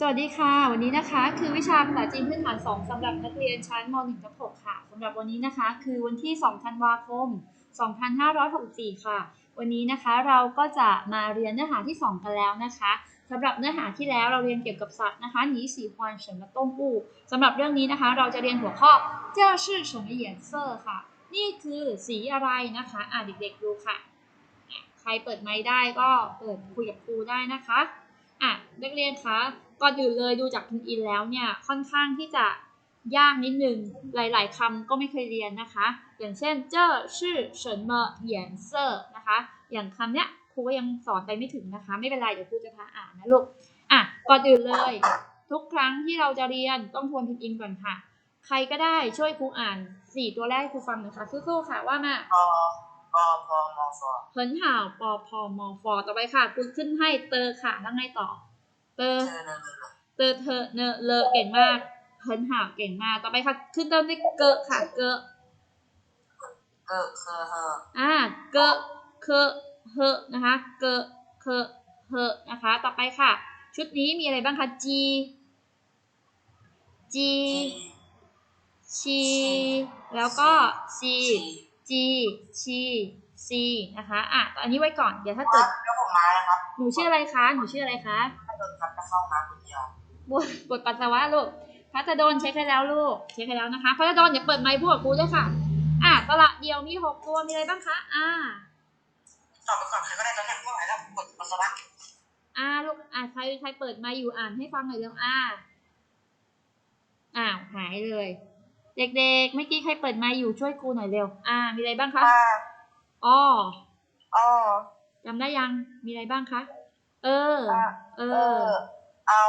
สวัสดีค่ะ วันนี้นะคะ คือวิชาภาษาจีนพื้นฐาน 2สำหรับนักเรียนชั้นม .1 กับ6ค่ะสำหรับวันนี้นะคะ คือวันที่ 2 ธันวาคม 2564 ค่ะ วันนี้นะคะเราก็จะมาเรียนเนื้อหาที่ 2 กันแล้วนะคะสำหรับเนื้อหาที่แล้วเราเรียนเกี่ยวกับสัตว์นะคะหนีสีฮวนเฉินและต้มอู่สำหรับเรื่องนี้นะคะ เราจะเรียนหัวข้อเจ้าชื่อเฉินเหยียนเซอร์ค่ะ นี่คือสีอะไรนะคะอ่าเด็กๆดูค่ะอะใครเปิดไมค์ได้ก็เปิดคุยกับครูได้นะคะอะนักเรียนคะ ก่อนอื่นเลยดูจากพินอินแล้วเนี่ยค่อนข้างที่จะยากนิดนึงหลาย ๆคำก็ไม่เคยเรียนนะคะ อย่างเช่นเจ้าชื่อเฉินเมอเหยียนเซอร์นะคะ อย่างคำเนี้ยครูก็ยังสอนไปไม่ถึงนะคะ ไม่เป็นไรเดี๋ยวครูจะพาอ่านนะลูกอะก่อนอื่นเลย ทุกครั้งที่เราจะเรียนต้องทวนพินอินก่อนค่ะ ใครก็ได้ช่วยครูอ่านสี่ตัวแรกให้ครูฟังหน่อยค่ะสู้ๆค่ะว่ามาปปพมฟเหินห่าวปอพอมอฟอต่อไปค่ะ คุณขึ้นให้เตอค่ะแล้วไงต่อ เตอเธอเนอเตอเธอเนอเลอเก่งมากเหินห่าวเก่งมาก ต่อไปค่ะ ขึ้นเติมด้วยเกอค่ะ เกอเกอเคอเฮออ่า เกอเคอเฮอนะคะ เกอเคอเฮอนะคะ ต่อไปค่ะ ชุดนี้มีอะไรบ้างคะจีจีชีแล้วก็ซีจีชี ซีนะคะอะอันนี้ไว้ก่อน เดี๋ยวถ้าครัเกิบดแล้วผมมาแล้วครับหนูชื่ออะไรคะ หนูชื่ออะไรคะถ้าโดนครับจะเข้ามาคนเดียวบวบทปัสสาวะลูกพัฒดนเช็คให้แล้วลูก เช็คให้แล้วนะคะพัฒดนอย่าเปิดไมค์พูดกับครูด้วยค่ะ อะสระเดียวมีหกตัวมีอะไรบ้างคะ อ่าตอบไปก่อนใครก็ได้ตอนนี้ไม่ไหวแล้วกดปัสสาวะอ่าลูก อ่าใครใครเปิดไมค์อยู่อ่านให้ฟังหน่อยเร็วอ่าอ้าวหายเลย เด็กๆเมื่อกี้ใครเปิดไมค์อยู่ช่วยครูหน่อยเร็ว อ่า มีอะไรบ้างคะ อ่าอ้ออ๋อจำได้ยังมีอะไรบ้างคะ เออเอเอออ เอา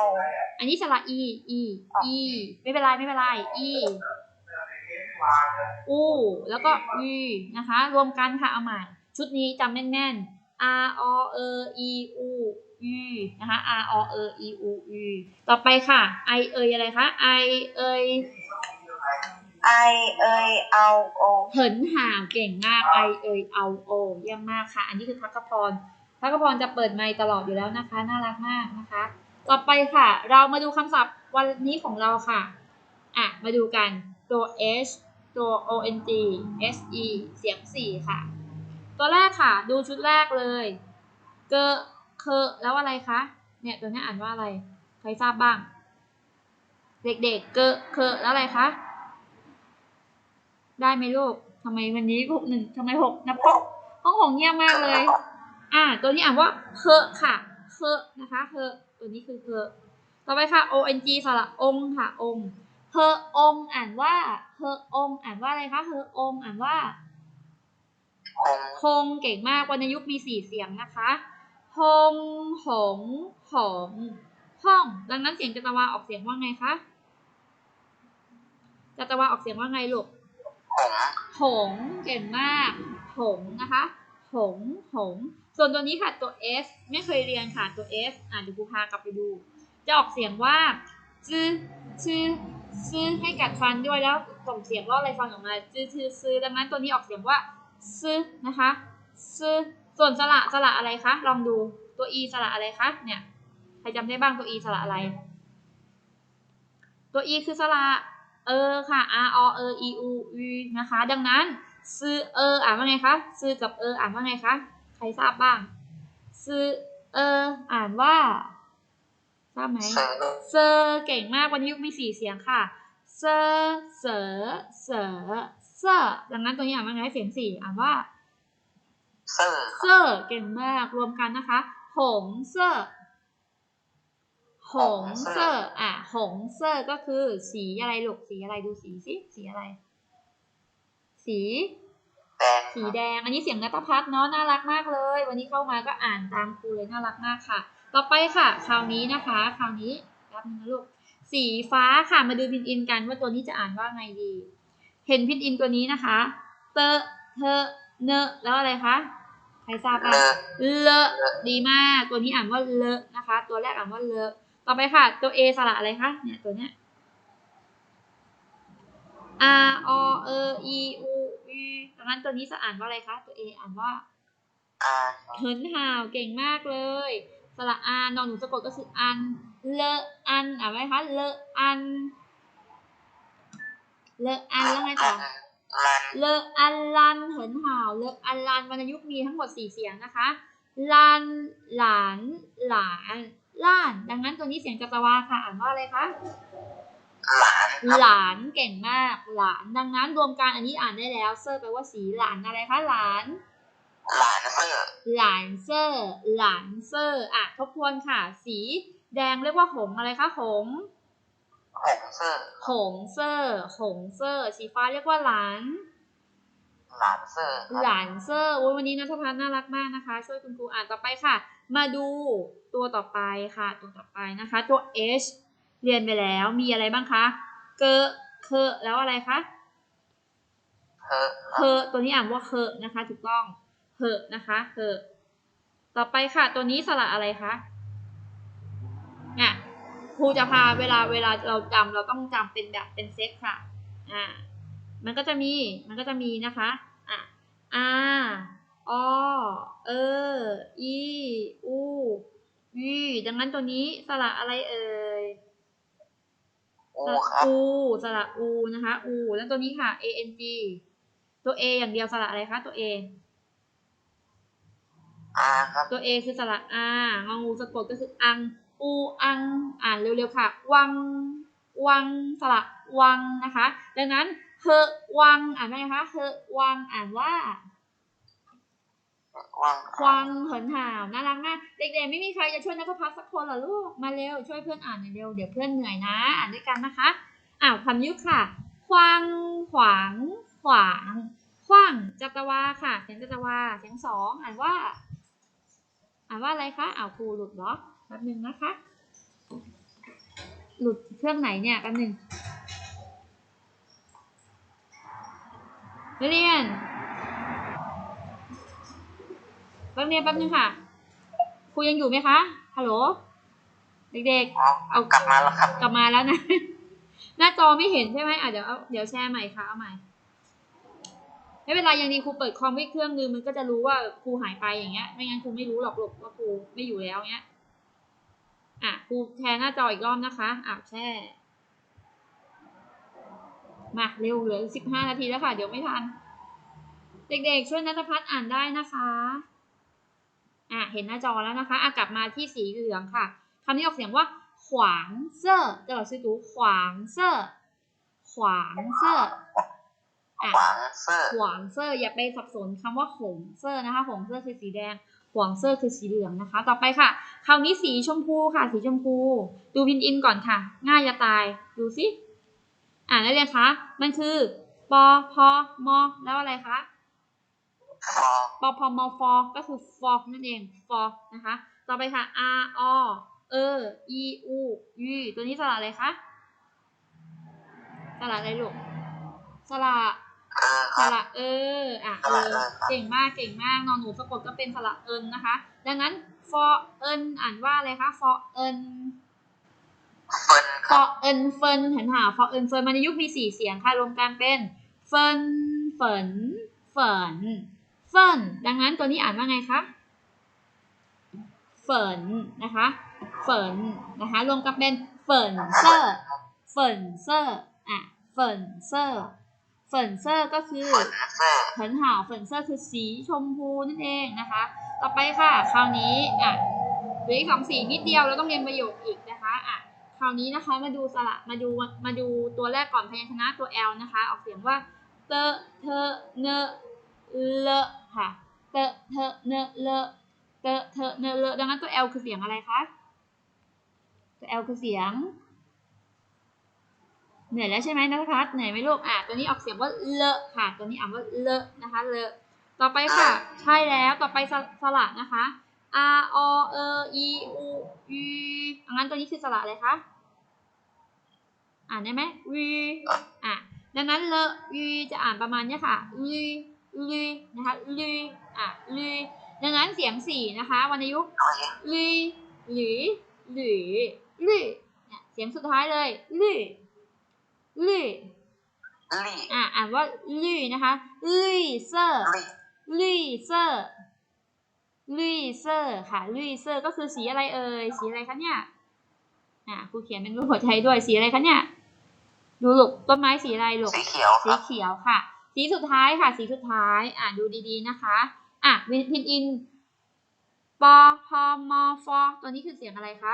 อันนี้สระอี อี อี ไม่เป็นไรไม่เป็นไร อี อู แล้วก็อีนะคะ รวมกันค่ะเอาใหม่ ชุดนี้จำแน่นๆ r o e e u e นะคะ r o e e u e ต่อไปค่ะ i เอยอะไรคะ i เอย ไอเอยเอาโอเหินห่าวเก่งมาก i เอยเอาโอเยี่ยมมากค่ะ อันนี้คือพักกพรพักกพรจะเปิดไมค์ตลอดอยู่แล้วนะคะ น่ารักมากนะคะ ต่อไปค่ะ เรามาดูคำศัพท์วันนี้ของเราค่ะอะ มาดูกันตัว h ตัว o n g s e เสียงสี่ค่ะ ตัวแรกค่ะ ดูชุดแรกเลย เกอเคอแล้วอะไรคะเนี่ยตัวนี้อ่านว่าอะไร ใครทราบบ้าง เด็กๆเกอเคอแล้วอะไรคะ ได้ไหมลูกทำไมวันนี้หกหนึ่งทำไมหกนับหกห้องหงเงียบมากเลย อ่า ตัวนี้อ่านว่าเคอะค่ะ เคอะนะคะเคอะตัวนี้คือเคอะต่อไปค่ะ o n g สระองค่ะ องเฮอองอ่านว่าเฮอองอ่านว่าอะไรคะเฮอองอ่านว่า คงเก่งมากวรรณยุกต์มีสี่เสียงนะคะฮงหงหงห้อง ดังนั้นเสียงจัตวาออกเสียงว่าไงคะจัตวาออกเสียงว่าไงลูก งหงเก่งมาก หงนะคะ หงหง ส่วนตัวนี้ค่ะตัว S ไม่เคยเรียนค่ะตัว S อ่านดี๋ยวครูพากลับไปดู จะออกเสียงว่าจื้อชื่อซื้อให้กัดฟันด้วยแล้วส่งเสียงล่ออะไรฟันออกมาจื้อชื่อซื้อดังนั้นตัวนี้ออกเสียงว่าซื้อนะคะซื้อส่วนสระสระอะไรคะลองดูตัว E สระอะไรคะเนี่ยใครจำได้บ้างตัว E สระอะไร ตัว E คือสระ เออค่ะ r o e e u u นะคะ ดังนั้นซื้อเอออ่านว่าไงคะซื้อกับเอออ่านว่าไงคะใครทราบบ้างซื้อเอออ่านว่าทราบไหมเซอร์เซอร์เก่งมากวันนี้ยุคมีสี่เสียงค่ะเซอร์เสอเสอเซอร์ดังนั้นตัวนี้อ่านว่าไงเสียงสี่อ่านว่าเซอร์เซอร์เก่งมากรวมกันนะคะ หงเซอร์ หงเซอร์อะหงเซอร์ก็คือสีอะไรลูกสีอะไรดูสีสิสีอะไร สีแดงสีแดง อันนี้เสียงนัตพัฒน์เนาะน่ารักมากเลย วันนี้เข้ามาก็อ่านตามครูเลยน่ารักมากค่ะ ต่อไปค่ะ คราวนี้นะคะ คราวนี้แป๊บนึงนะลูก สีฟ้าค่ะมาดูพินอินกันว่าตัวนี้จะอ่านว่าไงดี เห็นพินอินตัวนี้นะคะ เตอะเทอะเนอะแล้วอะไรคะใครทราบเลบ้างอะเลอะดีมาก ตัวนี้อ่านว่าเลอะนะคะ ตัวแรกอ่านว่าเลอะ ต่อไปค่ะ ตัว A สระอะไรคะ เนี่ย ตัวเนี้ย R O E E U U ดังนั้นตัวนี้จะอ่านว่าอะไรคะ ตัว A อ่านว่าอาเหินห่าวเก่งมากเลยสสระอานอนหนูสะกดก็คืออัน เลอะอันอ่านไหมคะ เลอะอัน เลอะอันแล้วไงต่อลันเลอะอันลันเหินห่าว เลอะอันลันวรรณยุกต์มีทั้งหมดสี่เสียงนะคะ ลัน หลาน หลาน ล้าน ดังนั้นตัวนี้เสียงจัตวาค่ะ อ่านว่าอะไรคะหลานครับหลานเก่งมากหลาน ดังนั้นรวมกันอันนี้อ่านได้แล้วเซอร์แปลว่าสีหลานอะไรคะหลาน หลานเซอร์หลานเซอร์หลานเซอร์อะทบทวนค่ะ สีแดงเรียกว่าหงอะไรคะหงหงเซอร์หงเซอร์หงเซอร์สีฟ้าเรียกว่าหลานหลานเซอร์ครับหลานเซอร์โอ้ยวันนี้นัทพัฒน์น่ารักมากนะคะ ช่วยคุณครูอ่านต่อไปค่ะ มาดูตัวต่อไปค่ะ ตัวต่อไปนะคะ ตัว H เรียนไปแล้วมีอะไรบ้างคะ เกอเคอแล้วอะไรคะเฮอเคอตัวนี้อ่านว่าเคอนะคะ ถูกต้องเคอนะคะเคอต่อไปค่ะ ตัวนี้สระอะไรคะเนี่ยครูจะพาเวลาเวลาเราจำเราต้องจำเป็นแบบเป็นเซตค่ะ อ่า มันก็จะมี มันก็จะมีนะคะ อะอา อ เออ อี อูวีดังนั้นตัวนี้สระอะไรเอ่ยอูสระครับอูสระอูนะคะ อูแล้วตัวนี้ค่ะ a n g ตัว a อย่างเดียวสระอะไรคะตัว a อาครับ ตัว a คือสระอางองูสะกดก็คืออัง อูอัง อ่านเร็วๆค่ะ วัง วัง สระวังนะคะ ดังนั้นเฮอวัง อ่านว่าไงคะเฮอวัง อ่านว่าวัง ควังเหินห่าวน่ารักมากเด็กๆไม่มีใครจะช่วยนัทพัฒน์สักคนเหรอลูกมาเร็วช่วยเพื่อนอ่านหน่อยเร็วเดี๋ยวเพื่อนเหนื่อยนะ อ่านด้วยกันนะคะอ้าวคำยุกค่ะ ควางขวางขวางขว้างจัตวาค่ะ เสียงจัตวาเสียงสองอ่านว่า อ่านว่าอะไรคะอ้าวครูหลุดเหรอแป๊บนึงนะคะ หลุดเครื่องไหนเนี่ยแป๊บนึงเรียน แป๊บนึงแป๊บนึงค่ะ ครูยังอยู่ไหมคะ ฮัลโหล เด็กอ๋อเอากลับมาแล้วครับๆกลับมาแล้วนะ หน้าจอไม่เห็นใช่ไหมอะเดี๋ยวเอาเดี๋ยวแชร์ใหม่ค่ะ เอาใหม่ ไม่เป็นไรยังดีครูเปิดคอมไว้เครื่องนึงมันก็จะรู้ว่าครูหายไปอย่างเงี้ย ไม่งั้นครูไม่รู้หรอกลูกว่าครูไม่อยู่แล้วเงี้ย อะครูแชร์หน้าจออีกรอบนะคะ อะแชร์ มาเร็วเหลือสิบห้านาทีแล้วค่ะ เดี๋ยวไม่ทัน เด็กๆ ช่วยนัทพัฒน์อ่านได้นะคะ่ะเห็นหน้าจอแล้วนะคะอะกลับมาที่สีเหลืองค่ะคำนี้ออกเสียงว่าขวางเซอร์จะบอกชื่อจูขวางเซอร์ขวางเซอร์ขวางเซอร์ขวางเซอร์อย่าไปสับสนคำว่าหงเซอร์นะคะหงเซอร์คือสีแดงขวางเซอร์คือสีเหลืองนะคะ ต่อไปค่ะคราวนี้สีชมพูค่ะ สีชมพู ดูพินอินก่อนค่ะ ง่ายจะตายดูสิอ่านได้เลยคะมันคือปอพอมอแล้วอะไรคะ ปอพอมอฟอก็คือฟอนั่นเองฟอนะคะ ต่อไปค่ะ r o เออ e u y ตัวนี้สระอะไรคะสระอะไรลูกสระเออคสรับระเอออะสเอระอเออครับเก่งมากเก่งมากนอนหนูสะกดก็เป็นสระเอินนะคะ ดังนั้น for เอินอ่านว่าอะไรคะ for เอินเฟินค for รับเอินเฟินเห็นหา for เอินเฟินมันในยุคมีสี่เสียงค่ะรวมกันเป็นเฟินเฟินเฟิน เฟิร์นดังนั้นตัวนี้อ่านว่าไงคะเฟิร์นนะคะเฟิร์นนะคะรวมกันเป็นเฟิร์นเซอร์เฟิร์นเซอร์อะเฟิร์นเซอร์เฟิร์นเซอร์ก็คือเฟินเซอร์เหินหาวเฟิร์นเซอร์คือสีชมพูนั่นเองนะคะ ต่อไปค่ะ คราวนี้อะเหลืออีกสองสีนิดเดียวเราต้องเรียนประโยคอีกนะคะอะคราวนี้นะคะมาดูสระมาดูมาดูตัวแรกก่อนพยัญชนะตัว L นะคะ ออกเสียงว่าเตอเทอเนอ เลอะค่ะ เตอะเทอะเนอะเลอะ เตอะเทอะเนอะเลอะ ดังนั้นตัว L คือเสียงอะไรคะ ตัว L คือเสียง เหนื่อยแล้วใช่ไหมนัทพัฒน์เหนื่อยไหมลูก อะ ตัวนี้ออกเสียงว่าเลอะค่ะ ตัวนี้อ่านว่าเลอะนะคะ เลอะ ต่อไปค่ะ ใช่แล้ว ต่อไปสสระนะคะ r o e e u y อังั้นตัวนี้คือสระอะไรคะ อ่านได้ไหม v อะ ดังนั้นเลอะ y จะอ่านประมาณนี้ค่ะ l l นะคะ l อะ l ดังนั้นเสียงสี่นะคะวรรณยุกต์เอาอย่างลหรือหรือหรือเนี่ยเสียงสุดท้ายเลยลลลี่อะอ่านว่าลี่นะคะลี่เซอร์ลี่ลี่เซอร์ลุยเซอร์ค่ะลุยเซอร์ก็คือสีอะไรเอ่ยสีอะไรคะเนี่ยอะครูเขียนเป็นรูปหัวใจด้วยสีอะไรคะเนี่ยดูลูกต้นไม้สีอะไรลูกสีเขียวคสีรับเขียวค่ะ สีสุดท้ายค่ะ สีสุดท้าย อะดูดีๆนะคะ อะวินพินอินปอพอมอฟอตัวนี้คือเสียงอะไรคะ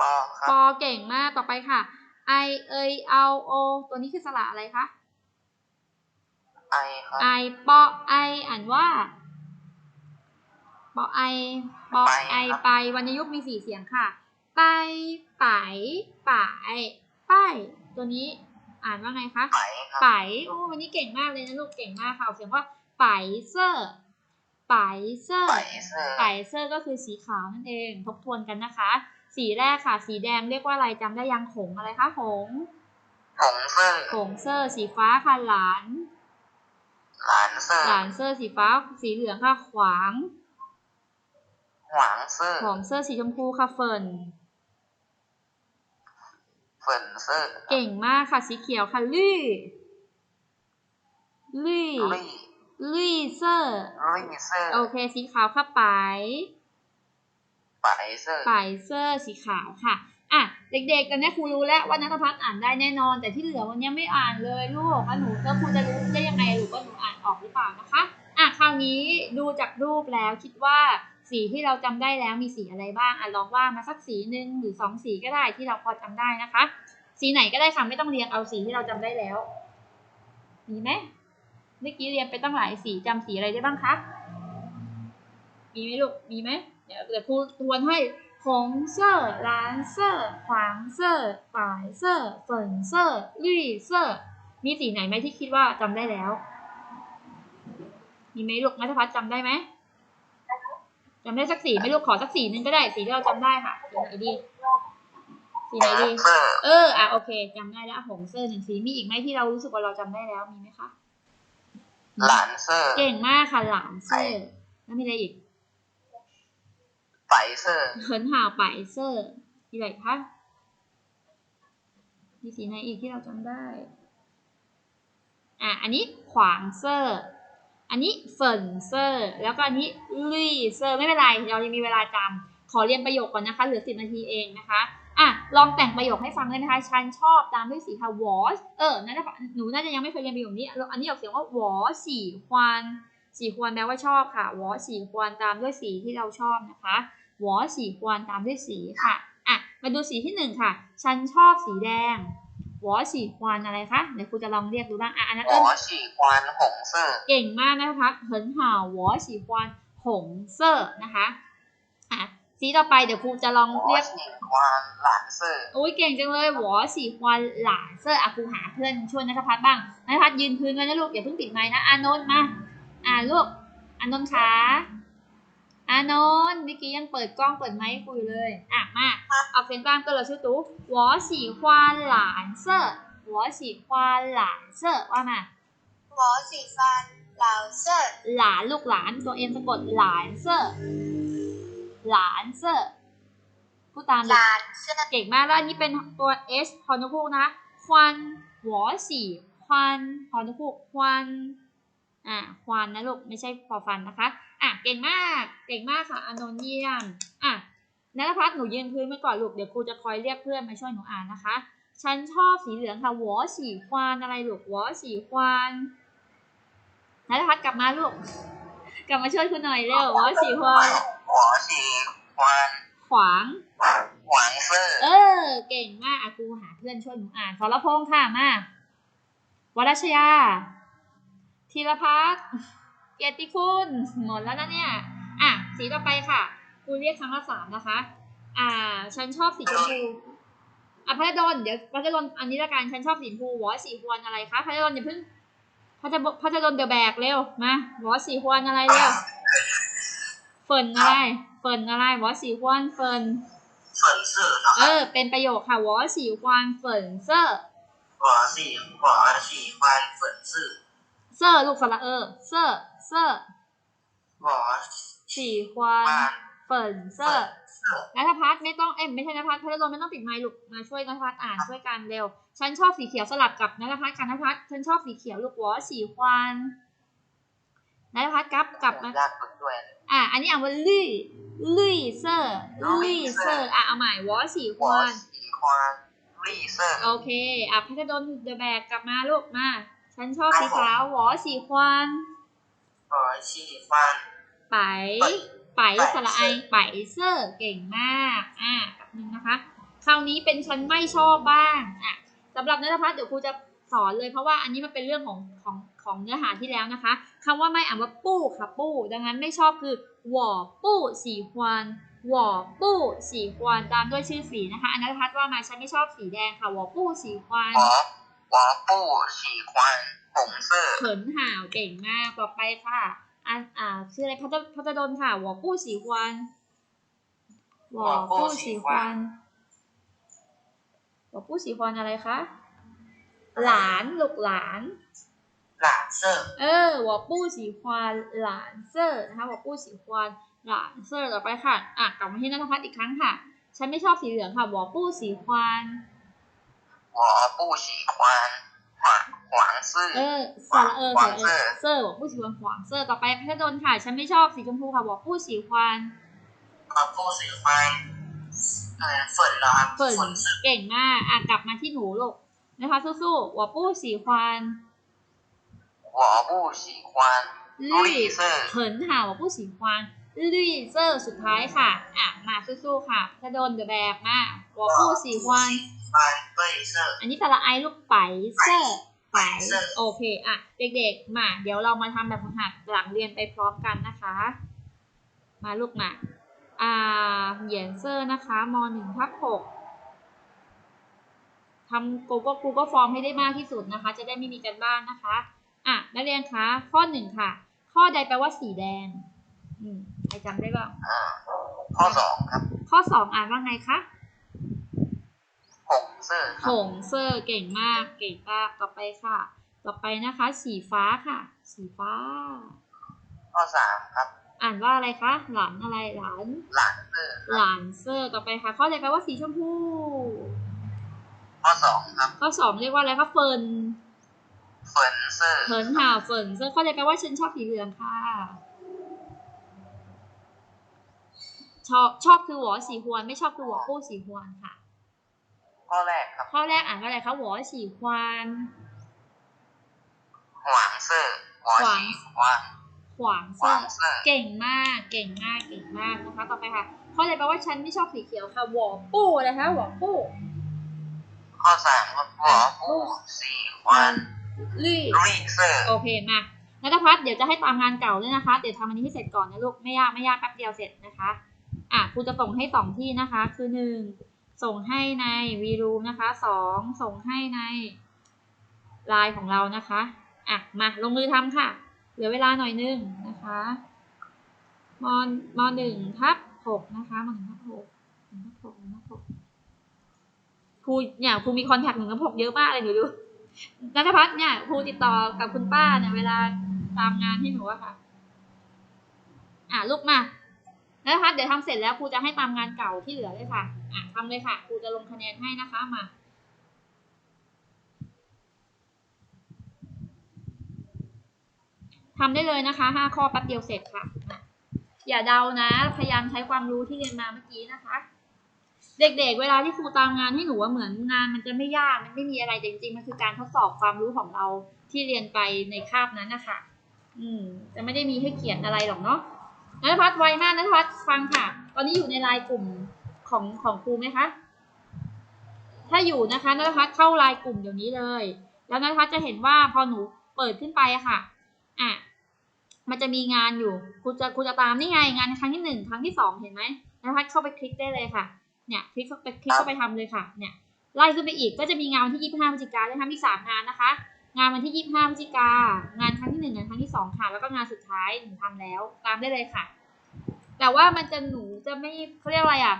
ปอครัปบอเก่งมากต่อไปค่ะไอเอยเอาโอตัวนี้คือสระอะไรคะไอครับไอปอไออ่านว่าปอไอปอไอไปวรรณยุกต์มีสี่เสียงค่ะ ไปไปป่ายป้ายตัวนี้ อ่านว่าไงคะไปครับไปโอ้วันนี้เก่งมากเลยนะลูกเก่งมากค่ะออกเสียงว่าไปเซอร์ไปเซอร์ไปเซอร์ไปเซอร์ก็คือสีขาวนั่นเองทบทวนกันนะคะ สีแรกค่ะ สีแดงเรียกว่าอะไรจำได้ยังหงอะไรคะหงหงเซอร์หงเซอร์สีฟ้าค่ะหลานหลานเซอร์หลานเซอร์สีฟ้า สีเหลืองค่ะขวางหวางเซอร์หอมเซอร์สีชมพูค่ะเฟิร์นเฟินเซอร์เก่งมากค่ะสีเขียวค่ะลี่ลี่ ลี่ลี่เซอร์ลี่เซอร์ โอเค สีขาวค่ะไปไปเซอร์ปลายเซอร์สีขาวค่ะอะเด็กๆตอนนี้ครูรู้แล้วว่านัทพัฒน์อ่านได้แน่นอน แต่ที่เหลือวันนี้ไม่อ่านเลยลูกว่าหนูแล้วครูจะรู้ได้ยังไงลูกว่าหนูอ่านออกหรือเปล่านะคะอะคราวนี้ดูจากรูปแล้วคิดว่า สีที่เราจำได้แล้วมีสีอะไรบ้างอะลองว่ามาสักสีหนึ่งหรือสองสีก็ได้ที่เราพอจำได้นะคะ สีไหนก็ได้ค่ะไม่ต้องเรียงเอาสีที่เราจำได้แล้ว มีไหมเมื่อกี้เรียนไปตั้งหลายสีจำสีอะไรได้บ้างคะมีไหมลูกมีไหมเดี๋ยวเดี๋ยวครูทวนให้ผงเซอร์ร้าส์ขางส์ฝ่ายส์ฝนเซอร์ลี่เซอร์มีสีไหนไหมที่คิดว่าจำได้แล้ว มีไหมลูกมัทพัฒน์จำได้ไหม จำได้สักสีไหมลูกขอสักสีหนึงก็ได้สีที่เราจำได้ค่ะสีไหนดีสีไหนดีเซอร์เอออะโอเคจำได้แล้วหงเซอร์หนึ่งสีมีอีกไหมที่เรารู้สึกว่าเราจำได้แล้วมีไหมคะหลานเซอร์ เก่งมากค่ะหลานเซอร์แล้วมีอะไรอีกไปเซอร์เขินห่าวไปเซอร์มีอะไรคะมีสีไหนอีกที่เราจำได้ อะอันนี้ขวางเซอร์ อันนี้เฟินเซอร์แล้วก็อันนี้ลี่เซอร์ไม่เป็นไร เรายังมีเวลาจำขอเรียนประโยคก่อนนะคะ เหลือสิบนาทีเองนะคะอะลองแต่งประโยคให้ฟังได้ไหมคะ ฉันชอบตามด้วยสีค่ะ was เออน่าจะหนูน่าจะยังไม่เคยเรียนประโยคนี้ อันนี้ออกเสียงว่า was สีควันสีควันแปลว่าชอบค่ะ was สีควันตามด้วยสีที่เราชอบนะคะวอสีควนตามด้วยสีค่ะอะมาดูสีที่หนึ่งค่ะ ฉันชอบสีแดง วอสีควนอะไรคะเดี๋ยวครูจะลองเรียกดูบ้างอะอันนั้นหเอิ้นอฉีควันหงเซอร์เก่งมากนะคะเหินห่าววอสีควนหงเซอร์นะคะอะสีต่อไปเดี๋ยวครูจะลองหอเรียกฉีควันหลานเซอร์อุ้ยเก่งจังเลยวอสีควนหลานเซอร์อะครูหาเพื่อนช่วยนัทพัฒน์บ้างนัทพัฒน์ยืนพื้นไว้นะลูกอย่าเพิ่งปิดไมค์นะอานนท์มาอะลูกอานนท์ขา อานนท์เมื่อกี้ยังเปิดกล้องเปิดไมค์ให้ครูอยู่เลย อ่ะมาออกเสียงตามก็เราชื่อตู้我喜欢蓝色我喜欢蓝色ว่ามา 我喜欢蓝色， หลานลูกหลานตัวเอ็มสะกดหลานเซอร์หลานเซอร์พูดตามเลย 蓝色， เก่งมากแล้วอันนี้เป็นตัว S ฮอนคูกนะควันหัวสีควันฮอนคูกควันอ่ะควันนะลูกไม่ใช่พอฟันนะคะ อะเก่งมากเก่งมากค่ะอานนท์เยี่ยมอะนัทพัฒน์หนูยืนพื้นไว้ก่อนลูกเดี๋ยวครูจะคอยเรียกเพื่อนมาช่วยหนูอ่านนะคะ ฉันชอบสีเหลืองค่ะหัวสีควันอะไรลูกหัวสีควันนัทพัฒน์กลับมาลูกกลับมาช่วยคุณหน่อยเร็วหัวสีควันหอฉีควันขวางหวางเซอร์เออ เก่งมากอากูหาเพื่อนช่วยหนูอ่านสรพงษ์ค่ะมาวรัชยาธีรพัฒน์ เกียรติคุณหมดแล้วนะเนี่ย อะ สีต่อไปค่ะ กูเรียกครั้งละสามนะคะ อ่า ฉันชอบสีชมพูอะพัชดลเดี๋ยวพัชดลอันนี้ละกัน ฉันชอบสีชมพูวอสีควรอะไรคะพัชดลอย่าเพิ่งพัะพัชดลเดือแบกเร็ว มาวอสีควรอะไรเร็ว เฟิร์นอะไร เฟิร์นอะไรวอสีควรเฟิร์นเฟิร์นเซอร์เออ เป็นประโยคค่ะวอสีควรเฟิร์นเซอร์วอสีวอสีควรเฟิร์นเซอร์เซอร์ลูกสระเออเซอร์ 色หวอสีควานเฟินเซอร์นัทพัฒน์ไม่ต้องเอ็มไม่ใช่นัทพัฒน์พลดลไม่ต้องปิดไมล์ลูกมาช่วยนัทพัฒน์อ่านช่วยกันเร็ว ฉันชอบสีเขียวสลับกับนัทพัฒน์กันนัทพัฒน์ฉันชอบสีเขียวลูกวอสีควันนัทพัฒน์กลับกลับมาอ่าอันนี้อ่านว่าลี่ลี่เซอร์ลี่เซอร์อะเอาใหม่วอสีควันลี่เซอร์โอเคอะพัฒดลเดอะแบกกลับมาลูกมา ฉันชอบสีขาววอสีควัน วอสีควานไปไปไปไปสระไอเซอร์ไปเซอร์เก่งมากอะแบบนึงนะคะ คราวนี้เป็นฉันไม่ชอบบ้างอะสำหรับนัทพัฒน์เดี๋ยวครูจะสอนเลยเพราะว่าอันนี้มันเป็นเรื่องของของของเนื้อหาที่แล้วนะคะคำว่าไม่อ่านว่าปู้ค่ะปู้ ดังนั้นไม่ชอบคือหว่อปู้สีฮวานหว่อปู้สีฮวานตามด้วยชื่อสีนะคะอันนัทพัฒน์ว่ามาฉันไม่ชอบสีแดงค่ะหว่อปู้สีฮวานวอวอปูสีควาน ผมเซอร์เขินห่าวเก่งมากต่อไปค่ะอ่าอ่าชื่ออะไรพัฒพัฒดนค่ะหัวกู้สีควันหัวกู้สีควันหัวกู้สีควันอะไรคะหลานลูกหลานหลานเซอร์เออหัวกู้สีควันหลานเซอร์นะคะหัวกู้สีควันหลานเซอร์ต่อไปค่ะอะกลับมาที่นัทพัฒน์อีกครั้งค่ะ ฉันไม่ชอบสีเหลืองค่ะหัวกู้สีควันหัวกู้สีควัน หวางซื่อเออสังเออสังเออเซอร์ผู้สิวันหวางเซอร์ต่อไปพัฒดนค่ะ ฉันไม่ชอบสีชมพูค่ะบอกผู้สีควันบอกผู้สีควันอะไรฝนเหรอครัฝนเก่งมากอะกลับมาที่หนูลูกนะคะสู้ๆหัวปู้สีควันหัวปู้สีควันลี่เซอร์เขินค่ะหัวปู้สีควันลีเซอร์สุดท้ายค่ะ อะ มาสู้ๆค่ะถ้าดนเดอะแบกมาหัวปู้สีควันอันนี้แต่ละไอลูกไปเซอร์ ไปเซอร์โอเคอะเด็กๆ มา เดี๋ยวเรามาทำแบบฝึกหัดหลังเรียนไปพร้อมกันนะคะ มาลูกมาอ่าเหยียนเซอร์นะคะมหนึ่งทับหกทำ Google Google Form ให้ได้มากที่สุดนะคะ จะได้ไม่มีกันบ้านนะคะอะนักเรียนคะข้อหนึ่งค่ะ ข้อใดแปลว่าสีแดง อืมใครจำได้บ้างอ่าข้อสองครับ ข้อสองอ่านว่าไงคะ หงเซอร์คหรับงเซอร์เก่งมากเก่งมากต่อไปค่ะ ต่อไปนะคะ สีฟ้าค่ะ สีฟ้า ข้อสามครับ อ่านว่าอะไรคะหลานอะไรหลาน หลานเซอร์หลานเซอร์ต่อไปค่ะ ข้อใดแปลว่าสีชมพูข้อสองครับข้อสองเรียกว่าอะไรคะเฟิร์นเฟิร์นเซอร์เหินห่าวเฟิร์นเซอร์ข้อใดแปลว่าฉันชอบสีเหลืองค่ะ ชอบชอบคือหวอสีฮวนไม่ชอบคือหวอปู้สีฮวนค่ะ ข้อแรกครับ ข้อแรกอ่านว่าอะไรคะหวอสีฮวนหวางเซอร์วอชีควานขวางหเซอวางร์เซอร์เก่งมาก เก่งมาก เก่งมากนะคะ ต่อไปค่ะ ข้อใดแปลว่าฉันไม่ชอบสีเขียวค่ะหวอปู้นะคะหวอปู้ข้อสามครับวอปูสีควานลี่รีเซอร์โอเคมานัทพัฒน์เดี๋ยวจะให้ตามงานเก่าด้วยนะคะ เดี๋ยวทำอันนี้ให้เสร็จก่อนนะลูก ไม่ยาก ไม่ยาก แป๊บเดียวเสร็จนะคะ อะครูจะส่งให้สองที่นะคะ คือหนึ่ง ส่งให้ในวีรูมนะคะสองส่งให้ในไลน์ของเรานะคะอะมาลงมือทำค่ะ เหลือเวลาหน่อยนึงนะคะมอมหนึ่งทับหกนะคะมหนึ่งทับหกหนึ่งทับหกหนึ่งทับหกครูเนี่ยครูมีคอนแทคหนึ่งทับหกเยอะมากเลยหนูดูนัทพัฒน์เนี่ยครูติดต่อกับคุณป้าเนี่ยเวลาตามงานให้หนูอะค่ะ อะลูกมา นัทพัฒน์เดี๋ยวทำเสร็จแล้วครูจะให้ตามงานเก่าที่เหลือเลยค่ะอะทำเลยค่ะครูจะลงคะแนนให้นะคะมาทำได้เลยนะคะห้าข้อแป๊บเดียวเสร็จค่ะ อย่าเดานะ พยายามใช้ความรู้ที่เรียนมาเมื่อกี้นะคะ เด็กๆเวลาที่ครูตามงานให้หนูว่าเหมือนงานมันจะไม่ยาก มันไม่มีอะไรจริงๆ มันคือการทดสอบความรู้ของเราที่เรียนไปในคาบนั้นนะคะ อืม จะไม่ได้มีให้เขียนอะไรหรอกเนาะ นัทพัฒน์ไวมากนัทพัฒน์ฟังค่ะ ตอนนี้อยู่ในไลน์กลุ่มของของครูไหมคะ ถ้าอยู่นะคะนัทพัฒน์เข้าไลน์กลุ่มเดี๋ยวนี้เลย แล้วนัทพัฒน์จะเห็นว่าพอหนูเปิดขึ้นไปอะค่ะ อะ มันจะมีงานอยู่ครูจะครูจะตามนี่ไงงานครั้งที่หนึ่งครั้งที่สองเห็นไหมนะคะเข้าไปคลิกได้เลยค่ะ เนี่ยคลิกเข้าไปคลิกเข้าไปทำเลยค่ะ เนี่ยไล่ขึ้นไปอีกก็จะมีงานวันที่ยี่สิบห้าพฤศจิกายนนะคะมีสามงานนะคะ งานวันที่ยี่สิบห้าพฤศจิกางานครั้งที่หนึ่งงานครั้งที่สองค่ะ แล้วก็งานสุดท้ายหนูทำแล้ว ตามได้เลยค่ะ แต่ว่ามันจะหนูจะไม่เขาเรียกอะไรอะ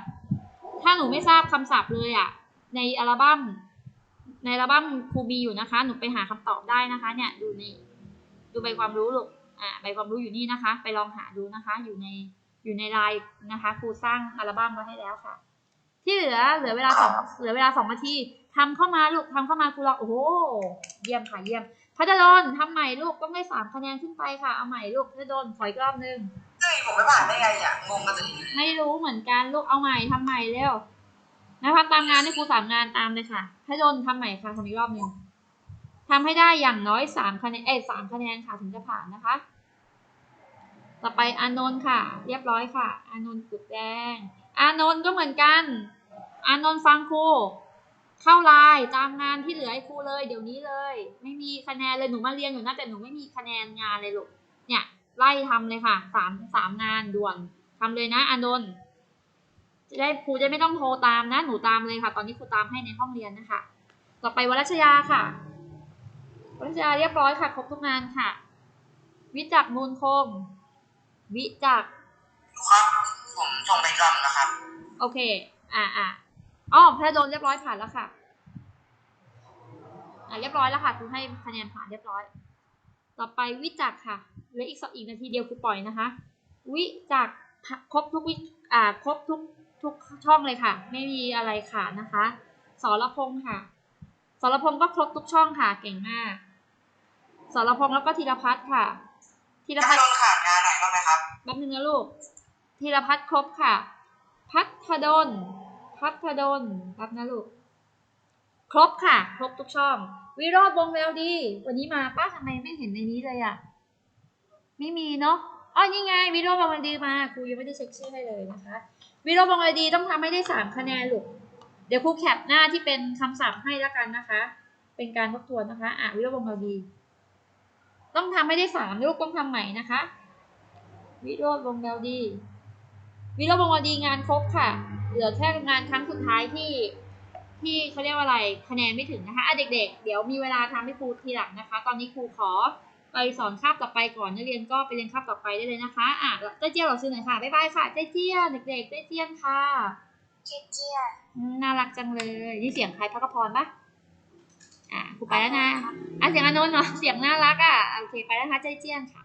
ถ้าหนูไม่ทราบคำศัพท์เลยอะ ในอัลบั้ม ในอัลบั้มครูมีอยู่นะคะ หนูไปหาคำตอบได้นะคะ เนี่ยดูในดูใบความรู้ลูก อ่าใบความรู้อยู่นี่นะคะ ไปลองหาดูนะคะ อยู่ในอยู่ในไลน์นะคะ ครูสร้างอัลบั้มไว้ให้แล้วค่ะ ที่เหลือเหลือเวลาสองเหลือเวลาสองนาที ทำเข้ามาลูกทำเข้ามาครูลองโอ้โหเยี่ยมค่ะเยี่ยมพัฒดลทำใหม่ลูกต้องได้สามคะแนนขึ้นไปค่ะเอาใหม่ลูกพัฒดลขออีกรอบนึงเฮ้ยผมไม่ผ่านได้ไงเนี่ยงงกันสิไม่รู้เหมือนกันลูกเอาใหม่ทำใหม่เร็วนะคะตามงานให้ครูสามงานตามเลยค่ะพัฒดลทำใหม่ค่ะทำอีกรอบนึงทำให้ได้อย่างน้อยสามคะแนนเอ้ยสามคะแนนค่ะถึงจะผ่านนะคะ ต่อไปอานนท์ค่ะ เรียบร้อยค่ะ อานนท์กุดแดง อานนท์ก็เหมือนกัน อานนท์ฟังครู เข้าไลน์ตามงานที่เหลือให้ครูเลย เดี๋ยวนี้เลย ไม่มีคะแนนเลยหนูมาเรียนอยู่นะแต่หนูไม่มีคะแนนงานเลยลูกเนี่ยไล่ทำเลยค่ะสามสามงานด่วนทำเลยนะอานนท์จะได้ครูจะไม่ต้องโทรตามนะ หนูตามเลยค่ะ ตอนนี้ครูตามให้ในห้องเรียนนะคะ ต่อไปวรัชยาค่ะวรัชยาเรียบร้อยค่ะครบทุกงานค่ะ วิจักรมูลคง วิจักรครับผมส่งไปรอบนะครับ โอเค อ่าอ่า อ๋อแพทย์โดนเรียบร้อยผ่านแล้วค่ะอ่าเรียบร้อยแล้วค่ะครูให้คะแนนผ่านเรียบร้อย ต่อไปวิจักรค่ะเหลืออีกสักอีกนาทีเดียวครูปล่อยนะคะ วิจักรครบทุกวิอ่าครบทุกทุกช่องเลยค่ะ ไม่มีอะไรขาดนะคะสรพงษ์ค่ะสรพงษ์ก็ครบทุกช่องค่ะเก่งมากสรพงษ์แล้วก็ธีรพัฒน์ค่ะธีรถ้าพัฒน์โดนขาดงานไหนบ้างไหมครับแป๊บนึงนะลูกธีรพัฒน์ครบค่ะ พัฒดล พัฒดลรับนะลูก ครบค่ะ ครบทุกช่อง วิโรธวงแววดี วันนี้มาป้าทำไมไม่เห็นในนี้เลยอะไม่มีเนาะอ๋อนี่ไง วิโรธวงแววดีมาครูยังไม่ได้เช็คชื่อให้เลยนะคะ วิโรธวงแววดีต้องทำให้ได้สามคะแนนลูก เดี๋ยวครูแคปหน้าที่เป็นคำศัพท์ให้แล้วกันนะคะ เป็นการทบทวนนะคะ อะวิโรธวงแววดี ต้องทำให้ได้สามลูกต้องทำใหม่นะคะ วิโรธวงแววดี วิโรธวงแววดีงานครบค่ะ เหลือแค่งานครั้งสุดท้ายที่ที่เขาเรียกว่าอะไรคะแนนไม่ถึงนะคะอะเด็กๆ เดี๋ยวมีเวลาทำให้ครูทีหลังนะคะ ตอนนี้ครูขอไปสอนคาบต่อไปก่อนนักเรียนก็ไปเรียนคาบต่อไปได้เลยนะคะอะเจ้าเจี้ยวเราซื้อหน่อยค่ะบ๊ายบายค่ะเจ้าเจี้ยวเด็กๆเจ้าเจี้ยนค่ะเจี๊ยเจี๊ยอืมน่ารักจังเลยนี่เสียงใครพักพรปะอะครูไปแล้วนะอะเสียงอานนท์เนาะเสียงน่ารักอะโอเคไปแล้วนะคะเจ้าเจี้ยนค่ะ